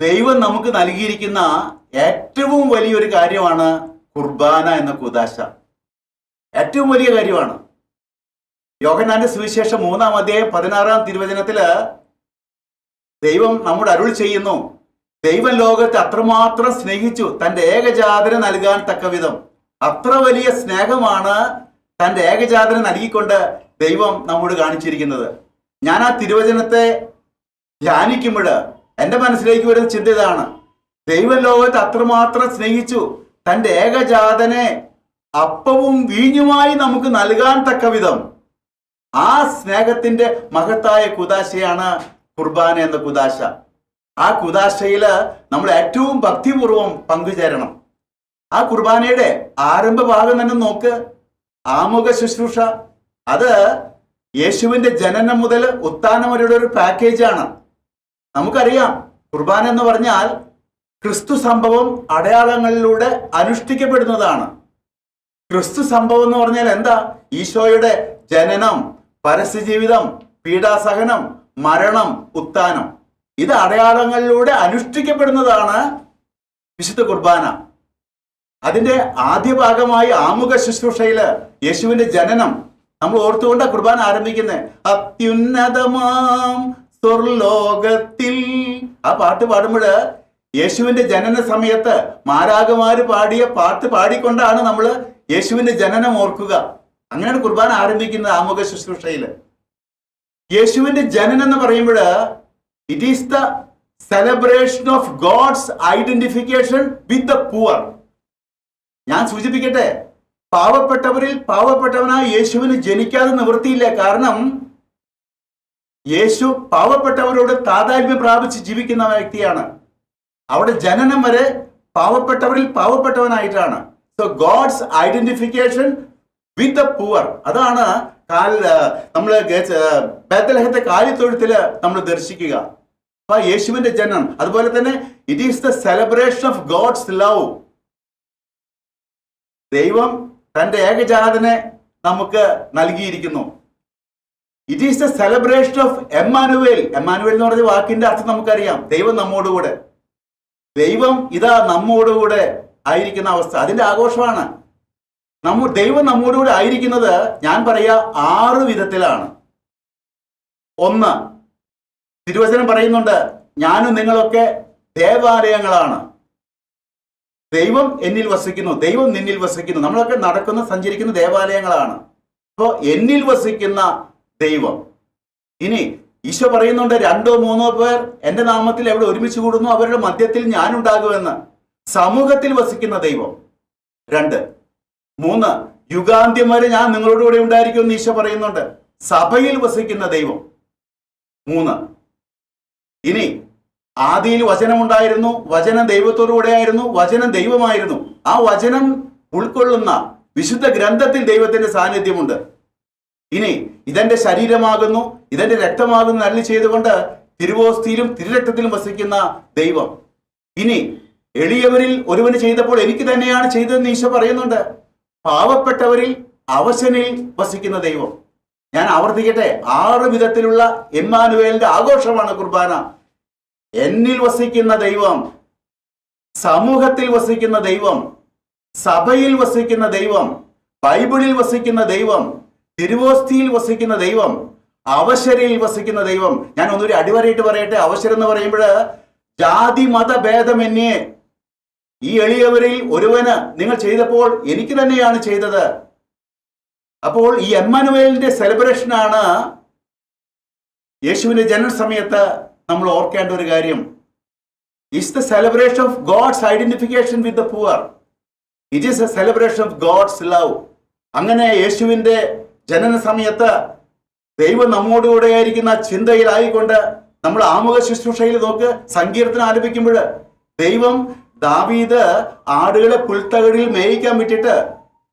ദൈവം നമുക്ക് നൽകിയിരിക്കുന്ന ഏറ്റവും വലിയൊരു കാര്യമാണ് കുർബാന എന്ന കുദാശ. ഏറ്റവും വലിയ കാര്യമാണ്. യോഹനാന്റെ സുവിശേഷം മൂന്നാം അധ്യായം പതിനാറാം തിരുവചനത്തിൽ ദൈവം നമ്മുടെ അരുൾ ചെയ്യുന്നു. ദൈവം ലോകത്തെ അത്രമാത്രം സ്നേഹിച്ചു. തന്റെ ഏകജാതന നൽകാൻ തക്കവിധം. അത്ര വലിയ സ്നേഹമാണ് തന്റെ ഏകജാതന നൽകിക്കൊണ്ട് ദൈവം നമ്മോട് കാണിച്ചിരിക്കുന്നത്. ഞാൻ ആ തിരുവചനത്തെ ധ്യാനിക്കുമ്പോൾ എന്റെ മനസ്സിലേക്ക് വരുന്ന ചിന്ത ഇതാണ്. ദൈവം ലോകത്ത് അത്രമാത്രം സ്നേഹിച്ചു. തന്റെ ഏകജാതനെ അപ്പവും വീഞ്ഞുമായി നമുക്ക് നൽകാൻ തക്കവിധം ആ സ്നേഹത്തിന്റെ മഹത്തായ കുദാശയാണ് കുർബാന എന്ന കുദാശ. ആ കുദാശയിൽ നമ്മൾ ഏറ്റവും ഭക്തിപൂർവം പങ്കുചേരണം. ആ കുർബാനയുടെ ആരംഭ ഭാഗം തന്നെ നോക്ക്. ആമുഖ ശുശ്രൂഷ. അത് യേശുവിന്റെ ജനനം മുതൽ ഉത്താനം വരെയുള്ള ഒരു പാക്കേജാണ് നമുക്കറിയാം കുർബാന എന്ന് പറഞ്ഞാൽ ക്രിസ്തു സംഭവം അടയാളങ്ങളിലൂടെ അനുഷ്ഠിക്കപ്പെടുന്നതാണ്. ക്രിസ്തു സംഭവം എന്ന് പറഞ്ഞാൽ എന്താ? ഈശോയുടെ ജനനം പരസ്യജീവിതം പീഡാസഹനം മരണം ഉത്ഥാനം. ഇത് അടയാളങ്ങളിലൂടെ അനുഷ്ഠിക്കപ്പെടുന്നതാണ് വിശുദ്ധ കുർബാന. അതിന്റെ ആദ്യ ഭാഗമായി ആമുഖ ശുശ്രൂഷയിൽ യേശുവിന്റെ ജനനം. നമ്മൾ ഓർത്തുകൊണ്ട് കുർബാന ആരംഭിക്കുന്നത്. അത്യുന്നതമാം സ്വർലോകത്തിൽ. ആ പാട്ട് പാടുമ്പോൾ യേശുവിന്റെ ജനന സമയത്ത് മാരാകമാര് പാടിയ പാട്ട് പാടിക്കൊണ്ടാണ് നമ്മൾ യേശുവിന്റെ ജനനം ഓർക്കുക. അങ്ങനെയാണ് കുർബാന ആരംഭിക്കുന്നത് ആമുഖ ശുശ്രൂഷയിൽ യേശുവിന്റെ ജനനം എന്ന് പറയുമ്പോൾ it is the celebration of God's identification with the poor ഞാൻ സൂചിപ്പിക്കട്ടെ പാവപ്പെട്ടവരിൽ പാവപ്പെട്ടവനായ യേശുവിന് ജനിക്കാതെ നിവൃത്തിയില്ല. കാരണം യേശു പാവപ്പെട്ടവരോട് താതാത്മ്യം പ്രാപിച്ച് ജീവിക്കുന്ന വ്യക്തിയാണ്. അവിടെ ജനനം വരെ പാവപ്പെട്ടവരിൽ പാവപ്പെട്ടവനായിട്ടാണ്. So God's identification with the poor അതാണ് കാൽ നമ്മൾ ബേദലഹത്തെ കാര്യത്തൊഴുത്തിൽ നമ്മൾ ദർശിക്കുക. അപ്പൊ യേശുവിന്റെ ജനനം. അതുപോലെ തന്നെ it is the celebration of God's love ദൈവം തന്റെ ഏകജാതനെ നമുക്ക് നൽകിയിരിക്കുന്നു. It is the celebration of Emmanuel Emmanuel എന്ന് പറഞ്ഞ വാക്കിന്റെ അർത്ഥം നമുക്കറിയാം. ദൈവം നമ്മോടുകൂടെ ദൈവം ഇതാ നമ്മോടുകൂടെ ആയിരിക്കുന്ന അവസ്ഥ. അതിന്റെ ആഘോഷമാണ്. നമ്മ ദൈവം നമ്മോടുകൂടെ ആയിരിക്കുന്നത് ഞാൻ പറയാ ആറ് വിധത്തിലാണ്. ഒന്ന് തിരുവചനം പറയുന്നുണ്ട് ഞാനും നിങ്ങളൊക്കെ ദേവാലയങ്ങളാണ്. ദൈവം എന്നിൽ വസിക്കുന്നു. ദൈവം നിന്നിൽ വസിക്കുന്നു. നമ്മളൊക്കെ നടക്കുന്ന സഞ്ചരിക്കുന്ന ദേവാലയങ്ങളാണ്. അപ്പോൾ എന്നിൽ വസിക്കുന്ന ദൈവം. ഇനി ഈശോ പറയുന്നുണ്ട് രണ്ടോ മൂന്നോ പേർ എന്റെ നാമത്തിൽ എവിടെ ഒരുമിച്ച് കൂടുന്നു അവരുടെ മധ്യത്തിൽ ഞാനുണ്ടാകുമെന്ന് സമൂഹത്തിൽ വസിക്കുന്ന ദൈവം. രണ്ട്. മൂന്ന്. യുഗാന്ത്യം വരെ ഞാൻ നിങ്ങളോട് കൂടെ ഉണ്ടായിരിക്കുമെന്ന് ഈശോ പറയുന്നുണ്ട്. സഭയിൽ വസിക്കുന്ന ദൈവം. മൂന്ന്. ഇനി ആദിയിൽ വചനമുണ്ടായിരുന്നു വചനം ദൈവത്തോടുകൂടെ ആയിരുന്നു വചനം ദൈവമായിരുന്നു. ആ വചനം ഉൾക്കൊള്ളുന്ന വിശുദ്ധ ഗ്രന്ഥത്തിൽ ദൈവത്തിന്റെ സാന്നിധ്യമുണ്ട്. ഇനി ഇതെന്റെ ശരീരമാകുന്നു ഇതെന്റെ രക്തമാകുന്നു അല്ലി ചെയ്തുകൊണ്ട് തിരുവോസ്തിയിലും തിരുരക്തത്തിലും വസിക്കുന്ന ദൈവം. ഇനി എളിയവരിൽ ഒരുവന് ചെയ്തപ്പോൾ എനിക്ക് തന്നെയാണ് ചെയ്തതെന്ന് ഈശോ പറയുന്നുണ്ട്. പാവപ്പെട്ടവരിൽ അവശനിൽ വസിക്കുന്ന ദൈവം. ഞാൻ ആവർത്തിക്കട്ടെ ആറ് വിധത്തിലുള്ള എമ്മാനുവേലിന്റെ ആഘോഷമാണ് കുർബാന. എന്നിൽ വസിക്കുന്ന ദൈവം സമൂഹത്തിൽ വസിക്കുന്ന ദൈവം സഭയിൽ വസിക്കുന്ന ദൈവം ബൈബിളിൽ വസിക്കുന്ന ദൈവം തിരുവോസ്തിയിൽ വസിക്കുന്ന ദൈവം അവശരയിൽ വസിക്കുന്ന ദൈവം. ഞാൻ ഒന്നൊരു അടിവരയിട്ട് പറയട്ടെ. അവശരം എന്ന് പറയുമ്പോൾ ജാതി മത ഭേദമന്യേ ഈ എളിയവരിൽ ഒരുവന് നിങ്ങൾ ചെയ്തപ്പോൾ എനിക്ക് തന്നെയാണ് ചെയ്തത്. അപ്പോൾ ഈ എമ്മനുവേലിന്റെ സെലിബ്രേഷനാണ് യേശുവിന്റെ ജനന സമയത്ത് നമ്മൾ ഓർക്കേണ്ട ഒരു കാര്യം. Is the celebration of God's identification with the poor it is a celebration of God's love അങ്ങനെ യേശുവിന്റെ ജനന സമയത്ത് ദൈവം നമ്മോടുകൂടെ ആയിരിക്കുന്ന ചിന്തയിലായിക്കൊണ്ട് നമ്മൾ ആമുഖ ശുശ്രൂഷയിൽ നോക്ക് സങ്കീർത്തനം ആലപിക്കുമ്പോൾ ദൈവം ദാവീദ് ആടുകളെ പുൽത്തകടിൽ മേയിക്കാൻ വിട്ടിട്ട്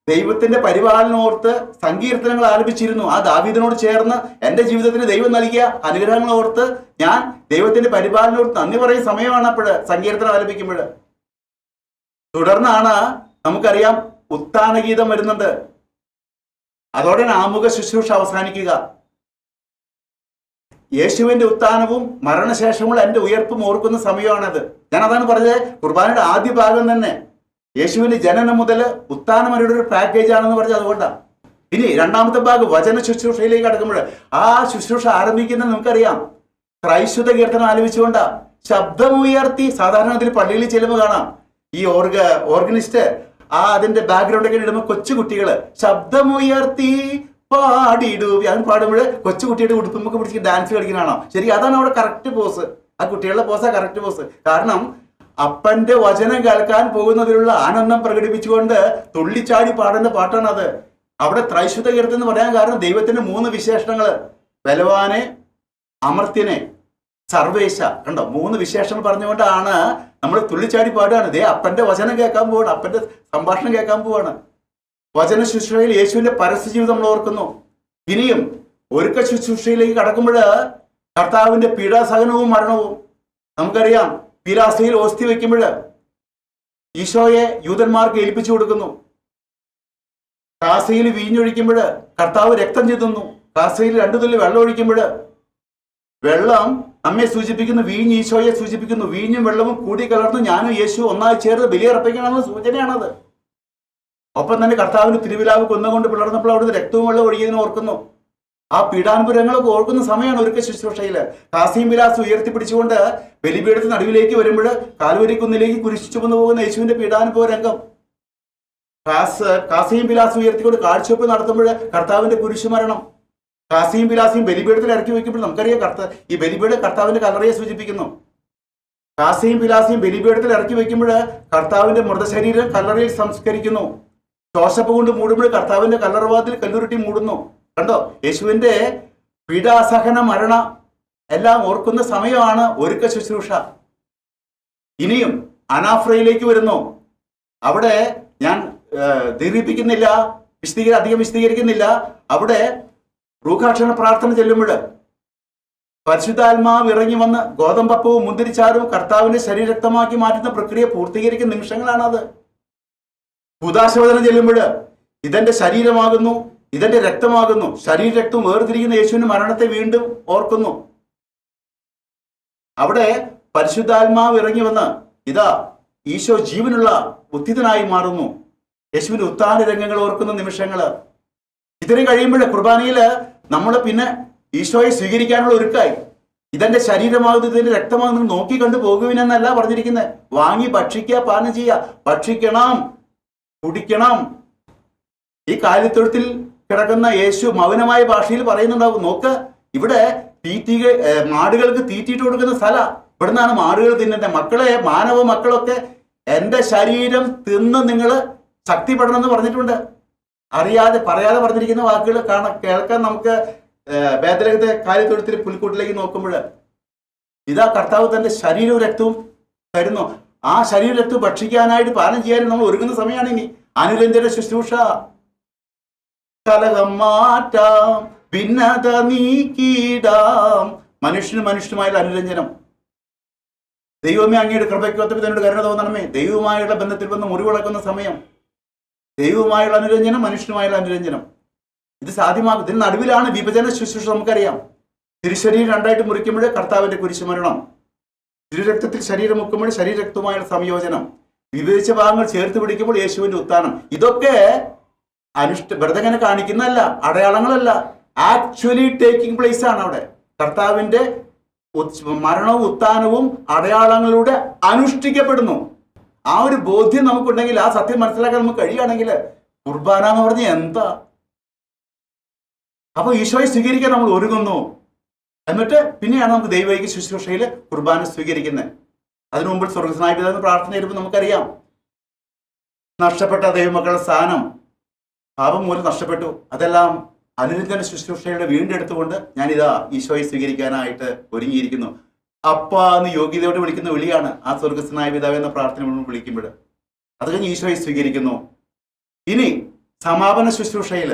ദൈവത്തിന്റെ പരിപാലനം ഓർത്ത് സങ്കീർത്തനങ്ങൾ ആലപിച്ചിരുന്നു. ആ ദാവീദിനോട് ചേർന്ന് എന്റെ ജീവിതത്തിന് ദൈവം നൽകിയ അനുഗ്രഹങ്ങൾ ഓർത്ത് ഞാൻ ദൈവത്തിന്റെ പരിപാലനം ഓർത്ത് നന്ദി പറയുന്ന സമയമാണ് അപ്പോൾ സങ്കീർത്തനം ആലപിക്കുമ്പോൾ. തുടർന്നാണ് നമുക്കറിയാം ഉത്താന ഗീതം വരുന്നുണ്ട് അതോടെ ആമുഖ ശുശ്രൂഷ അവസാനിക്കുക. യേശുവിന്റെ ഉത്ഥാനവും മരണശേഷമുള്ള എന്റെ ഉയർപ്പും ഓർക്കുന്ന സമയമാണത്. ഞാൻ അതാണ് പറഞ്ഞത് കുർബാനയുടെ ആദ്യ ഭാഗം തന്നെ. യേശുവിന്റെ ജനനം മുതൽ ഉത്ഥാനം വരെയുള്ള ഒരു പാക്കേജ് ആണെന്ന് പറഞ്ഞത് അതുകൊണ്ടാണ് ഇനി രണ്ടാമത്തെ ഭാഗം വചന ശുശ്രൂഷയിലേക്ക് കടക്കുമ്പോൾ ആ ശുശ്രൂഷ ആരംഭിക്കുന്നത് നമുക്കറിയാം. ക്രൈസ്തുത കീർത്തനം ആലോചിച്ചുകൊണ്ടാണ് ശബ്ദമുയർത്തി സാധാരണ അതിൽ പള്ളിയിൽ ചെല്ലുമ്പോൾ കാണാം. ഈ ഓർഗ ഓർഗനിസ്റ്റ് ആ അതിന്റെ ബാക്ക്ഗ്രൗണ്ട് ഒക്കെ ഇടുമ്പോൾ കൊച്ചു കുട്ടികൾ ശബ്ദമുയർത്തി പാടിയിടൂ അത് പാടുമ്പോൾ കൊച്ചു കുട്ടിയുടെ ഉടുപ്പുമൊക്കെ പിടിച്ച് ഡാൻസ് കളിക്കുന്നതാണോ ശരി അതാണ് അവിടെ കറക്റ്റ് പോസ് ആ കുട്ടികളുടെ പോസാ കറക്റ്റ് പോസ് കാരണം അപ്പന്റെ വചനം കേൾക്കാൻ പോകുന്നതിലുള്ള ആനന്ദം പ്രകടിപ്പിച്ചുകൊണ്ട് തുള്ളിച്ചാടി പാടുന്ന പാട്ടാണ് അത്. അവിടെ ത്രൈശുദ്ധ കീർത്തി എന്ന് പറയാൻ കാരണം ദൈവത്തിന്റെ മൂന്ന് വിശേഷണങ്ങൾ. ബലവാനെ അമർത്യനെ സർവേശ. കണ്ടോ? മൂന്ന് വിശേഷങ്ങൾ പറഞ്ഞുകൊണ്ടാണ് നമ്മൾ തുള്ളിച്ചാടി പാടുകയാണ്. ദേ അപ്പന്റെ വചനം കേൾക്കാൻ പോവാണ്. അപ്പന്റെ സംഭാഷണം കേൾക്കാൻ പോവാണ്. വചന ശുശ്രൂഷയിൽ യേശുവിന്റെ പരസ്യ ജീവിതം നമ്മൾ ഓർക്കുന്നു. ഇനിയും ഒരുക്ക ശുശ്രൂഷയിലേക്ക് കടക്കുമ്പോൾ കർത്താവിന്റെ പീഡാസഹനവും മരണവും. നമുക്കറിയാം പീലാസയിൽ ഓസ്തി വയ്ക്കുമ്പോൾ ഈശോയെ യൂതന്മാർക്ക് ഏൽപ്പിച്ചു കൊടുക്കുന്നു. കാസയിൽ വീഞ്ഞൊഴിക്കുമ്പോൾ കർത്താവ് രക്തം ചിന്തുന്നു കാസയിൽ രണ്ടു തുള്ളി വെള്ളം ഒഴിക്കുമ്പോൾ വെള്ളം നമ്മെ സൂചിപ്പിക്കുന്നു വീഞ്ഞ് ഈശോയെ സൂചിപ്പിക്കുന്നു വീഞ്ഞും വെള്ളവും കൂടി കലർന്ന് ഞാനും യേശു ഒന്നായി ചേർന്ന് ബലിയർപ്പിക്കണമെന്ന സൂചനയാണത്. ഒപ്പം തന്നെ കർത്താവിന് തിരുവിലാവ് കൊന്നുകൊണ്ട് പിളർന്നപ്പോൾ അവിടുന്ന് രക്തവും വെള്ളം ഒഴുകിയതിനെ ഓർക്കുന്നു. ആ പീഡാനുപുരങ്ങളൊക്കെ ഓർക്കുന്ന സമയമാണ് ഒരുക്ക ശുശ്രൂഷയിൽ കാസീം വിലാസ് ഉയർത്തിപ്പിടിച്ചുകൊണ്ട് ബലിപീഠത്തിന് നടുവിലേക്ക് വരുമ്പോൾ കാൽവരി കുന്നിലേക്ക് കുരിശിച്ചു ചുമന്നു പോകുന്ന യേശുവിന്റെ പീഡാനുഭവ രംഗം. കാസ് കാസിം വിലാസ് ഉയർത്തിക്കൊണ്ട് കാഴ്ചവെപ്പ് നടത്തുമ്പോൾ കർത്താവിന്റെ കുരിശുമരണം. കാസിയും വിലാസിയും ബലിപീഠത്തിൽ ഇറക്കി വയ്ക്കുമ്പോൾ നമുക്കറിയാം കർത്ത ഈ ബലിപീഠ കർത്താവിന്റെ കല്ലറയെ സൂചിപ്പിക്കുന്നു. കാസിയും വിലാസിയും ബലിപീഠത്തിൽ ഇറക്കി വയ്ക്കുമ്പോൾ കർത്താവിന്റെ മൃതശരീരം കല്ലറയിൽ സംസ്കരിക്കുന്നു. ശോശപ്പ് കൊണ്ട് മൂടുമ്പോൾ കർത്താവിന്റെ കല്ലറവാതിൽ കല്ലുരുട്ടി മൂടുന്നു. കണ്ടോ? യേശുവിന്റെ പീഡാസഹന മരണ എല്ലാം ഓർക്കുന്ന സമയമാണ് ഒരുക്ക ശുശ്രൂഷ. ഇനിയും അനാഫ്രയിലേക്ക് വരുന്നു. അവിടെ ഞാൻ ദീർഘിപ്പിക്കുന്നില്ല വിശദീകരി അധികം വിശദീകരിക്കുന്നില്ല. അവിടെ റൂഖാക്ഷണ പ്രാർത്ഥന ചെല്ലുമ്പോൾ പരിശുദ്ധാത്മാവ് ഇറങ്ങി വന്ന് ഗോതമ്പപ്പവും മുന്തിരിച്ചാറും കർത്താവിന്റെ ശരീരക്തമാക്കി മാറ്റുന്ന പ്രക്രിയ പൂർത്തീകരിക്കുന്ന നിമിഷങ്ങളാണത്. ഭൂതാശോധന ചെല്ലുമ്പോൾ ഇതെന്റെ ശരീരമാകുന്നു ഇതെന്റെ രക്തമാകുന്നു ശരീര രക്തം വേർതിരിക്കുന്ന യേശുവിന്റെ മരണത്തെ വീണ്ടും ഓർക്കുന്നു. അവിടെ പരിശുദ്ധാത്മാവ് ഇറങ്ങി വന്ന് ഇതാ ഈശോ ജീവനുള്ള ഉത്തിതനായി മാറുന്നു. യേശുവിന്റെ ഉത്താന രംഗങ്ങൾ ഓർക്കുന്ന നിമിഷങ്ങൾ. ഇത്രയും കഴിയുമ്പോൾ കുർബാനയിൽ നമ്മൾ പിന്നെ ഈശോയെ സ്വീകരിക്കാനുള്ള ഒരുക്കായി. ഇതെന്റെ ശരീരമാകുന്നു ഇതിന്റെ രക്തമാകുന്നു നോക്കി കണ്ടു പോകുവിനെന്നല്ല പറഞ്ഞിരിക്കുന്നത് വാങ്ങി ഭക്ഷിക്കുക പാനം ചെയ്യുക. ഭക്ഷിക്കണം കുടിക്കണം. ഈ കാര്യത്തൊഴുത്തിൽ കിടക്കുന്ന യേശു മൗനമായ ഭാഷയിൽ പറയുന്നുണ്ടാവും. നോക്ക് ഇവിടെ തീറ്റിക മാടുകൾക്ക് തീറ്റിയിട്ട് കൊടുക്കുന്ന സ്ഥല. ഇവിടെ നിന്നാണ് മാടുകൾ തിന്നുന്നത്. മക്കളെ മാനവ മക്കളൊക്കെ എന്റെ ശരീരം തിന്ന് നിങ്ങൾ ശക്തിപ്പെടണം എന്ന് പറഞ്ഞിട്ടുണ്ട്. അറിയാതെ പറയാതെ പറഞ്ഞിരിക്കുന്ന വാക്കുകൾ കാണാൻ കേൾക്കാൻ നമുക്ക് വേദലകത്തെ കാര്യത്തൊഴുത്തിൽ പുൽക്കൂട്ടിലേക്ക് നോക്കുമ്പോൾ ഇതാ കർത്താവ് തന്റെ ശരീരവും രക്തവും തരുന്നു. ആ ശരീര രക്തം ഭക്ഷിക്കാനായിട്ട് പാനം ചെയ്യാനും നമ്മൾ ഒരുങ്ങുന്ന സമയമാണ് ഇനി. അനുരഞ്ജന ശുശ്രൂഷ. കലകം മാറ്റാം ഭിന്നത നീക്കിടാം മനുഷ്യനും മനുഷ്യനുമായുള്ള അനുരഞ്ജനം. ദൈവമേ അങ്ങയുടെ കൃപയ്ക്കൊത്ത തന്നോട് കരുണ തോന്നണമേ. ദൈവവുമായുള്ള ബന്ധത്തിൽ വന്ന് മുറിവിളക്കുന്ന സമയം. ദൈവവുമായുള്ള അനുരഞ്ജനം മനുഷ്യനുമായുള്ള അനുരഞ്ജനം. ഇത് സാധ്യമാകും. ഇതിന് നടുവിലാണ് വിഭജന ശുശ്രൂഷ നമുക്കറിയാം. തിരുശരീരം രണ്ടായിട്ട് മുറിക്കുമ്പോൾ കർത്താവിന്റെ കുരിശുമരണം. തിരുരക്തത്തിൽ ശരീരം മുക്കുമ്പോൾ ശരീരരക്തവുമായുള്ള സംയോജനം. വിഭജിച്ച ഭാഗങ്ങൾ ചേർത്ത് പിടിക്കുമ്പോൾ യേശുവിന്റെ ഉത്ഥാനം ഇതൊക്കെ അനുഷ്ഠ വെറുതെ കാണിക്കുന്നതല്ല അടയാളങ്ങളല്ല. ആക്ച്വലി ടേക്കിംഗ് പ്ലേസ് ആണ് അവിടെ. കർത്താവിന്റെ മരണവും ഉത്ഥാനവും അടയാളങ്ങളിലൂടെ അനുഷ്ഠിക്കപ്പെടുന്നു. ആ ഒരു ബോധ്യം നമുക്കുണ്ടെങ്കിൽ ആ സത്യം മനസ്സിലാക്കാൻ നമുക്ക് കഴിയുകയാണെങ്കിൽ കുർബാന എന്ന് പറഞ്ഞ എന്താ? അപ്പൊ ഈശോയെ സ്വീകരിക്കാൻ നമ്മൾ ഒരുങ്ങുന്നു. എന്നിട്ട് പിന്നെയാണ് നമുക്ക് ദൈവൈക ശുശ്രൂഷയിൽ കുർബാന സ്വീകരിക്കുന്നത്. അതിനു മുമ്പ് സ്വർഗസ്നായ പിതാവ് പ്രാർത്ഥന ചെയ്യുമ്പോൾ നമുക്കറിയാം. നഷ്ടപ്പെട്ട ദൈവമക്കളുടെ സ്ഥാനം പാപം മൂലം നഷ്ടപ്പെട്ടു. അതെല്ലാം അനുരഞ്ജന ശുശ്രൂഷയുടെ വീണ്ടെടുത്തുകൊണ്ട് ഞാനിതാ ഈശോയെ സ്വീകരിക്കാനായിട്ട് ഒരുങ്ങിയിരിക്കുന്നു. അപ്പ എന്ന് യോഗ്യതയോട് വിളിക്കുന്ന വിളിയാണ് ആ സ്വർഗസ്നായ പിതാവ് എന്ന പ്രാർത്ഥന വിളിക്കുമ്പോൾ. അത് കഴിഞ്ഞ് ഈശോയെ സ്വീകരിക്കുന്നു. ഇനി സമാപന ശുശ്രൂഷയിൽ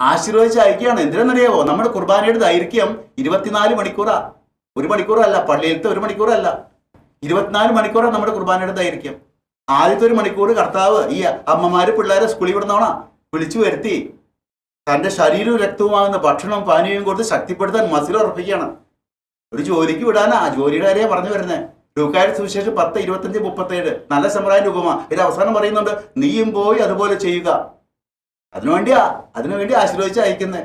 ആശീർവദിച്ച് അയക്കുകയാണ് എന്തിനെന്നറിയാവോ നമ്മുടെ കുർബാനയുടെ ദൈർഘ്യം ഇരുപത്തിനാല് മണിക്കൂറാ. ഒരു മണിക്കൂറല്ല പള്ളിയിലത്തെ ഒരു മണിക്കൂറല്ല. ഇരുപത്തിനാല് മണിക്കൂറാണ് നമ്മുടെ കുർബാനയുടെ ദൈർഘ്യം ആദ്യത്തെ ഒരു മണിക്കൂർ കർത്താവ് ഈ അമ്മമാര് പിള്ളേരെ സ്കൂളിൽ വിടുന്നവണ വിളിച്ചു വരുത്തി. തന്റെ ശരീരവും രക്തവുമാകുന്ന ഭക്ഷണവും പാനീയവും കൊടുത്ത് ശക്തിപ്പെടുത്താൻ മസിൽ ഉറപ്പിക്കുകയാണ്. ഒരു ജോലിക്ക് വിടാനാ. ജോലിയുടെ കാര്യം പറഞ്ഞു വരുന്നത് ലൂക്കായുടെ സുവിശേഷം പത്ത് ഇരുപത്തഞ്ച് മുപ്പത്തേഴ്. നല്ല സമ്പ്രായം ഉപമ ഇത് അവസാനം പറയുന്നുണ്ട് നീയും പോയി അതുപോലെ ചെയ്യുക. അതിനുവേണ്ടിയാ അതിനുവേണ്ടി ആശീർവദിച്ച് അയക്കുന്നേ.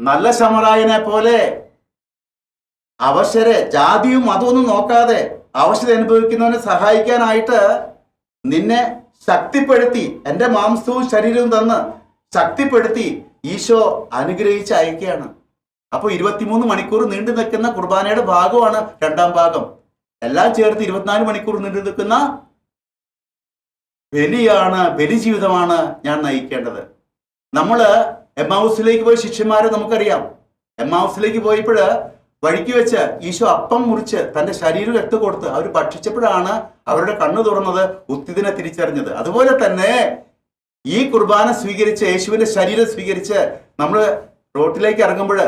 നല്ല സമറായനെ പോലെ അവശരെ ജാതിയും മതമൊന്നും നോക്കാതെ അവശത അനുഭവിക്കുന്നവനെ സഹായിക്കാനായിട്ട് നിന്നെ ശക്തിപ്പെടുത്തി എന്റെ മാംസവും ശരീരവും തന്ന് ശക്തിപ്പെടുത്തി ഈശോ അനുഗ്രഹിച്ച് അയക്കുകയാണ്. അപ്പോൾ ഇരുപത്തിമൂന്ന് മണിക്കൂർ നീണ്ടു നിൽക്കുന്ന കുർബാനയുടെ ഭാഗമാണ് രണ്ടാം ഭാഗം. എല്ലാം ചേർത്ത് ഇരുപത്തിനാല് മണിക്കൂർ നീണ്ടു നിൽക്കുന്ന ബലിയാണ് ബലി ജീവിതമാണ് ഞാൻ നയിക്കേണ്ടത്. നമ്മൾ എം ഹൗസിലേക്ക് പോയ ശിഷ്യന്മാരെ നമുക്കറിയാം. എം ഹൗസിലേക്ക് പോയപ്പോൾ വഴിക്ക് വെച്ച് ഈശോ അപ്പം മുറിച്ച് തന്റെ ശരീരം രക്തം കൊടുത്ത് അവർ ഭക്ഷിച്ചപ്പോഴാണ് അവരുടെ കണ്ണു തുറന്നത് ഉത്തിതിനെ തിരിച്ചറിഞ്ഞത്. അതുപോലെ തന്നെ ഈ കുർബാന സ്വീകരിച്ച് യേശുവിന്റെ ശരീരം സ്വീകരിച്ച് നമ്മൾ റോട്ടിലേക്ക് ഇറങ്ങുമ്പോൾ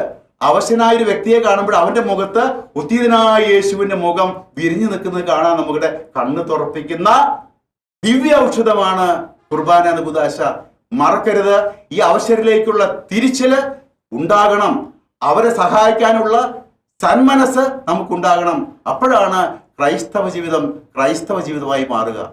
അവശനായ ഒരു വ്യക്തിയെ കാണുമ്പോൾ അവന്റെ മുഖത്ത് ഉത്തീതനായ യേശുവിന്റെ മുഖം വിരിഞ്ഞു നിൽക്കുന്നത് കാണാൻ നമ്മുടെ കണ്ണ് തുറപ്പിക്കുന്ന ദിവ്യ ഔഷധമാണ് കുർബാന എന്ന കുദാശ മറക്കരുത്. ഈ അവശരിലേക്കുള്ള തിരിച്ചൽ ഉണ്ടാകണം. അവരെ സഹായിക്കാനുള്ള സന്മനസ് നമുക്കുണ്ടാകണം. അപ്പോഴാണ് ക്രൈസ്തവ ജീവിതം ക്രൈസ്തവ ജീവിതമായി മാറുക.